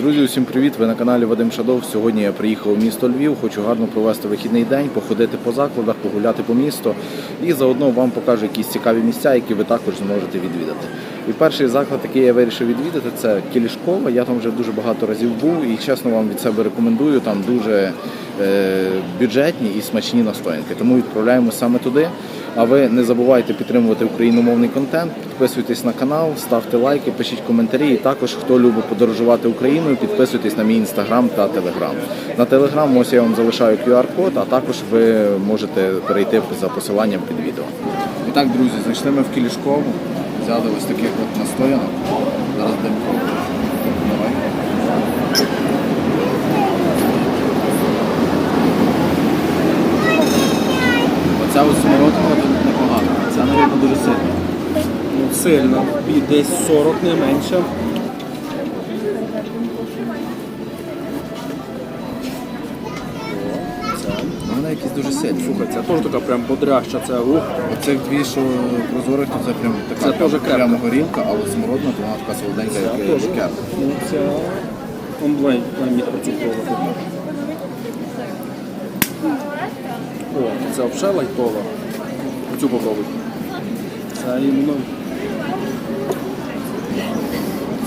Друзі, усім привіт! Ви на каналі Вадим Шадов. Сьогодні я приїхав у місто Львів. Хочу гарно провести вихідний день, походити по закладах, погуляти по місту і заодно вам покажу якісь цікаві місця, які ви також зможете відвідати. І перший заклад, який я вирішив відвідати, це Кілішкова. Я там вже дуже багато разів був і чесно вам від себе рекомендую. Там дуже е, бюджетні і смачні настоянки. Тому відправляємо саме туди. А ви не забувайте підтримувати україномовний контент, підписуйтесь на канал, ставте лайки, пишіть коментарі. І також, хто любить подорожувати Україною, підписуйтесь на мій інстаграм та телеграм. На телеграм ось я вам залишаю QR-код, а також ви можете перейти за посиланням під відео. І так, друзі, зайшли ми в Кілішкову, взяли ось таких от настоянок. Зараз будемо пробувати. Давай. Оця ось смородина тут непогана. Це, мабуть, дуже сильно. Ну, сильно. І десь 40 не менше. Вона якісь дуже сильні. Слухай, це теж така прям бодряща, це ух. Оцих дві, що прозорих, то це прям така Це теж крепка. прямо горілка, а от смородина, то вона така солоденька, як теж. шкер. Ну, це онлайн мені хочу пробувати. О, це взагалі лайтова. Оцю попробуй. Це іменно.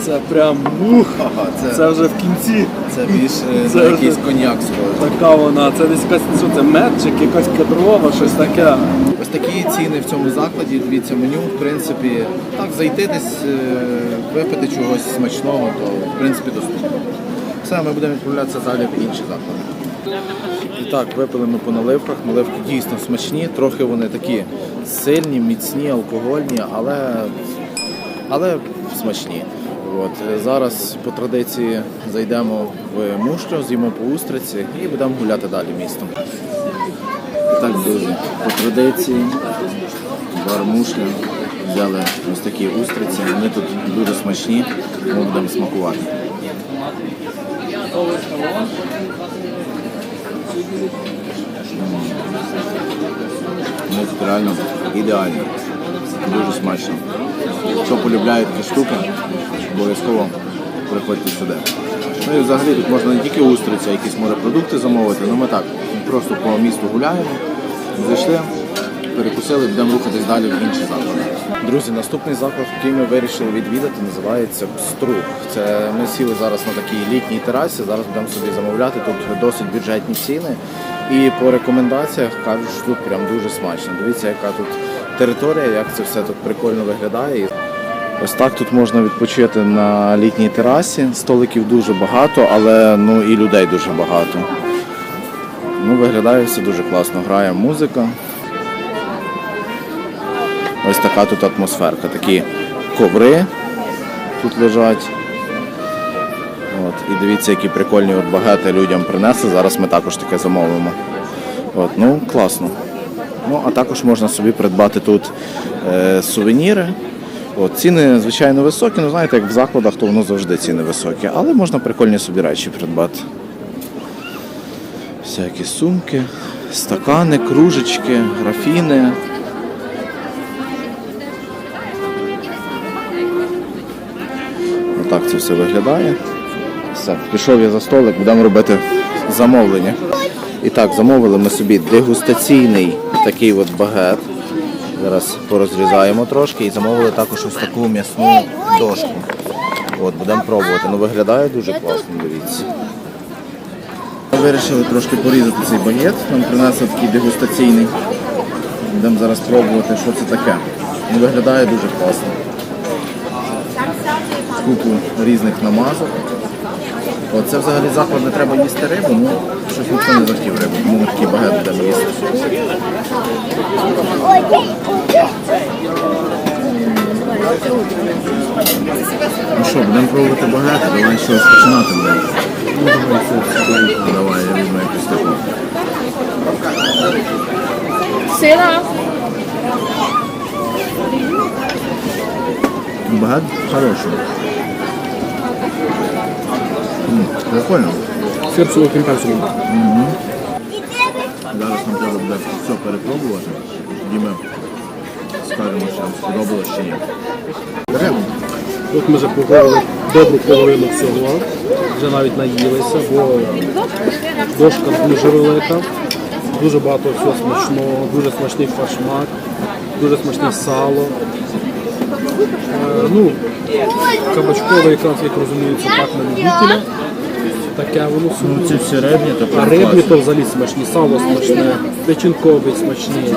Це прям ух! Ага, це, Це вже в кінці. це більш е, Це на якийсь коньяк схоже. Така вона, це десь якась що це медчик, якась кедрова, щось таке. Ось такі ціни в цьому закладі. Дивіться меню, в принципі, так зайти десь, е, випити чогось смачного, то в принципі доступно. Все, ми будемо відправлятися далі в інші заклади. І так, випили ми по наливках. Наливки дійсно смачні, трохи вони такі сильні, міцні, алкогольні, але, але смачні. От, е, зараз по традиції зайдемо в мушлю, з'їмо по устриці і будемо гуляти далі містом. Так, друзі, по традиції бар мушля взяли ось такі устриці. Вони тут дуже смачні, ми будемо смакувати. Вони тут реально ідеальні. Дуже смачно. Якщо полюбляють такі штуки, обов'язково приходьте сюди. Ну і взагалі тут можна не тільки устриці, а якісь морепродукти замовити. Ну ми так, просто по місту гуляємо, зайшли, перекусили, будемо рухатись далі в інші заклади. Друзі, наступний заклад, який ми вирішили відвідати, називається Пструг. Це ми сіли зараз на такій літній терасі, зараз будемо собі замовляти. Тут досить бюджетні ціни. І по рекомендаціях кажуть, що тут прям дуже смачно. Дивіться, яка тут територія, як це все тут прикольно виглядає. Ось так тут можна відпочити на літній терасі. Столиків дуже багато, але ну і людей дуже багато. Ну, виглядає все дуже класно. Грає музика. Ось така тут атмосферка. Такі коври тут лежать. От. І дивіться, які прикольні от багети людям принесли. Зараз ми також таке замовимо. От, ну, класно. Ну, а також можна собі придбати тут е, сувеніри. От, ціни, звичайно, високі, ну знаєте, як в закладах, то воно завжди ціни високі, але можна прикольні собі речі придбати. Всякі сумки, стакани, кружечки, графіни. Отак це все виглядає. Все, пішов я за столик, будемо робити замовлення. І так, замовили ми собі дегустаційний такий от багет. Зараз порозрізаємо трошки і замовили також ось таку м'ясну дошку. От, будемо пробувати. Ну виглядає дуже класно, дивіться. Вирішили трошки порізати цей багет. Нам принесли такий дегустаційний. Будемо зараз пробувати, що це таке. Ну, виглядає дуже класно. Купу різних намазок. От це взагалі заклад, де треба їсти рибу, ну щось ніхто не захотів рибу, тому такий багет їсти. Ну що, будемо пробувати багет, давай щось починати будемо. Ну давай це Давай, я візьму якусь таку. Сира. Багет хороший. М, Прикольно. Сир солодким перцем. Зараз нам треба буде все перепробувати. Тоді ми скажемо, що нам чи ні. Тут ми поговорили добру половину всього, вже навіть наїлися, бо дошка дуже велика, дуже багато всього смачного, дуже смачний фаршмак, дуже смачне сало. Е, ну, кабачковий якраз, як розуміється, так на любителя. Таке воно собі. Ну, ці всі рибні, то А рибні то взагалі смачні, сало смачне, печінковий смачний,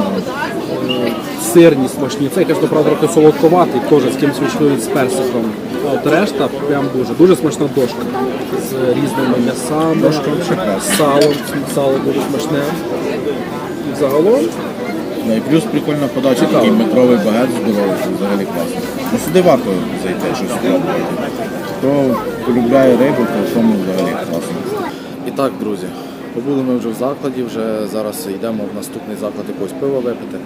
е, сирні смачні. Цей, звісно, правда, трохи солодковатий, теж з кимось смачною з персиком. А от решта прям дуже. Дуже смачна дошка з різними м'ясами, Дошка взагалі салом, сало дуже смачне. І загалом Ну і плюс прикольна подача, такий метровий багет здоровий, взагалі класно. Ну сюди варто зайти, щось спробувати. Хто полюбляє рибу, то в тому взагалі класно. І так, друзі, побули ми вже в закладі, вже зараз йдемо в наступний заклад якогось пива випити.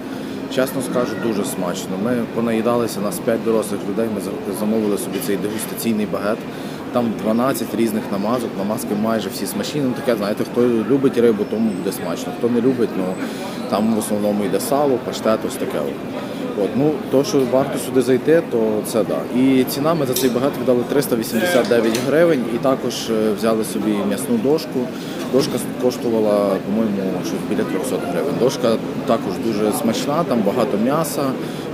Чесно скажу, дуже смачно. Ми понаїдалися нас 5 дорослих людей, ми замовили собі цей дегустаційний багет. Там 12 різних намазок, намазки майже всі смачні. Ну таке, знаєте, хто любить рибу, тому буде смачно. Хто не любить, ну там в основному йде сало, паштет, ось таке. От. Ну, то, що варто сюди зайти, то це да. І ціна ми за цей багет віддали 389 гривень і також е, взяли собі м'ясну дошку. Дошка коштувала, по-моєму, щось біля 300 гривень. Дошка також дуже смачна, там багато м'яса,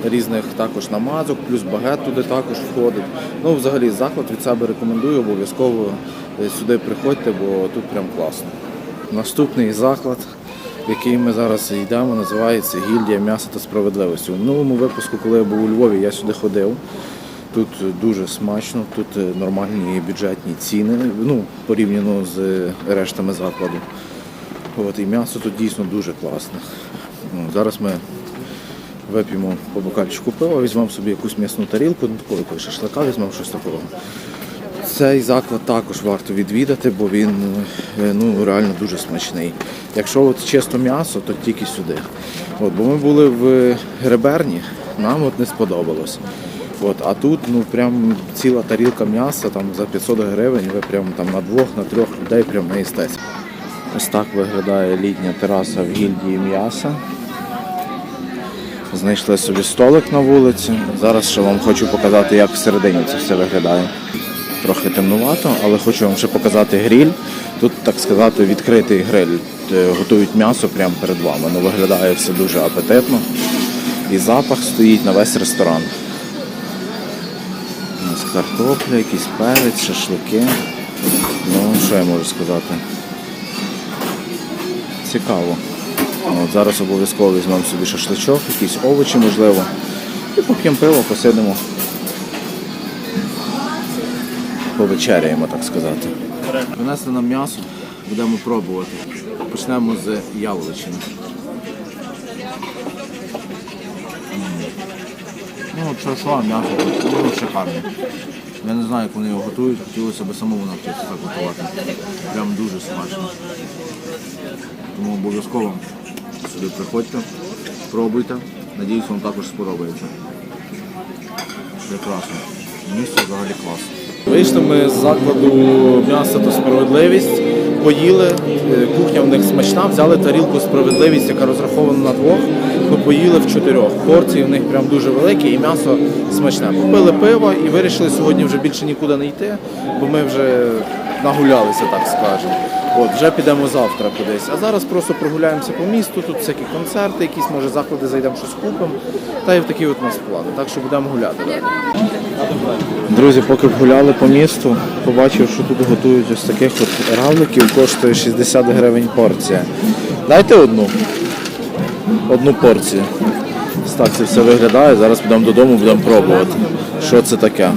різних також намазок, плюс багет туди також входить. Ну, взагалі, заклад від себе рекомендую, обов'язково е, сюди приходьте, бо тут прям класно. Наступний заклад, в який ми зараз йдемо, називається Гільдія м'яса та справедливості. У минулому випуску, коли я був у Львові, я сюди ходив. Тут дуже смачно, тут нормальні бюджетні ціни, ну, порівняно з рештами закладу. От, і м'ясо тут дійсно дуже класне. Ну, зараз ми вип'ємо по бокальчику пива, візьмемо собі якусь м'ясну тарілку, ну, якогось шашлика візьмемо щось такого. Цей заклад також варто відвідати, бо він е, ну, реально дуже смачний. Якщо от чисто м'ясо, то тільки сюди. От, бо ми були в Греберні, нам от не сподобалось. От, а тут ну, прям ціла тарілка м'яса там, за 500 гривень, ви прям там на двох, на трьох людей прям наїстець. Ось так виглядає літня тераса в гільдії м'яса. Знайшли собі столик на вулиці. Зараз ще вам хочу показати, як всередині це все виглядає. Трохи темнувато, але хочу вам ще показати гриль. Тут, так сказати, відкритий гриль. Е, Готують м'ясо прямо перед вами. Ну, виглядає все дуже апетитно. І запах стоїть на весь ресторан. У нас картопля, якийсь перець, шашлики. Ну, що я можу сказати? Цікаво. От, зараз обов'язково візьмемо собі шашличок, якісь овочі, можливо. І поп'ємо пиво, посидимо. Повечеряємо, так сказати. Принесли нам м'ясо, будемо пробувати. Почнемо з яловичини. Ну, от шашло, м'ясо, ну, шикарне. Я не знаю, як вони його готують, хотілося б самому навчитися так готувати. Прям дуже смачно. Тому обов'язково сюди приходьте, пробуйте. Надіюсь, вам також сподобається. Прекрасно. Місце взагалі класно. Вийшли ми з закладу м'ясо та справедливість, поїли. Е, Кухня в них смачна, взяли тарілку справедливість, яка розрахована на двох. Ми поїли в чотирьох. Порції в них прям дуже великі і м'ясо смачне. Купили пиво і вирішили сьогодні вже більше нікуди не йти, бо ми вже нагулялися, так скажемо. От, вже підемо завтра кудись. А зараз просто прогуляємося по місту, тут всякі концерти, якісь, може, заклади зайдемо щось купимо. Та й в такі от у нас плани. Так що будемо гуляти далі. Друзі, поки гуляли по місту, побачив, що тут готують ось таких от равликів, коштує 60 гривень порція. Дайте одну. Одну порцію. Так це все виглядає. Зараз підемо додому, будемо пробувати. Що це таке?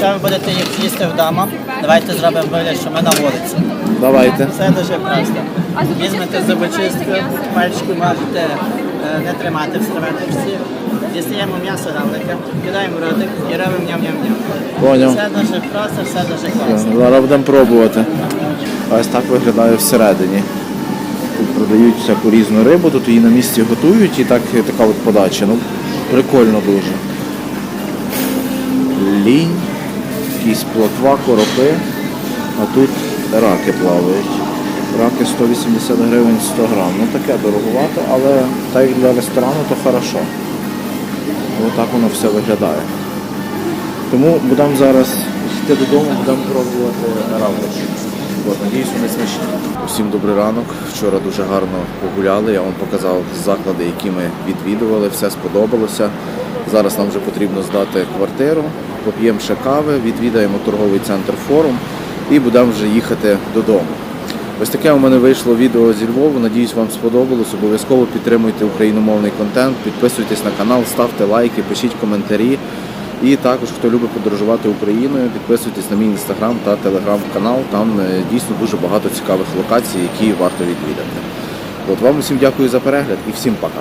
Якщо ви будете їх їсти вдома, давайте зробимо вигляд, що ми на вулиці. Давайте. Все дуже просто. Візьмете зубочистку, пальчики можете е, не тримати в серветочці. Дістаємо м'ясо равлика, кидаємо в ротик і робимо ням-ням-ням. Поняв. Все дуже просто, все дуже класно. Зараз будемо пробувати. Ось так виглядає всередині. Тут продають всяку різну рибу, тут її на місці готують і так, така от подача. Ну, прикольно дуже. Лінь, якісь плотва, коропи, а тут раки плавають. Раки 180 гривень 100 грам. Ну таке дороговато, але так як для ресторану, то хорошо. Отак воно все виглядає. Тому будемо зараз йти додому, будемо пробувати равлики. Надіюсь, вони смачні. Усім добрий ранок. Вчора дуже гарно погуляли. Я вам показав заклади, які ми відвідували, все сподобалося. Зараз нам вже потрібно здати квартиру, поп'ємо ще кави, відвідаємо торговий центр форум і будемо вже їхати додому. Ось таке у мене вийшло відео зі Львову. Надіюсь, вам сподобалось. Обов'язково підтримуйте україномовний контент, підписуйтесь на канал, ставте лайки, пишіть коментарі. І також, хто любить подорожувати Україною, підписуйтесь на мій інстаграм та телеграм-канал. Там е, дійсно дуже багато цікавих локацій, які варто відвідати. От вам усім дякую за перегляд і всім пока.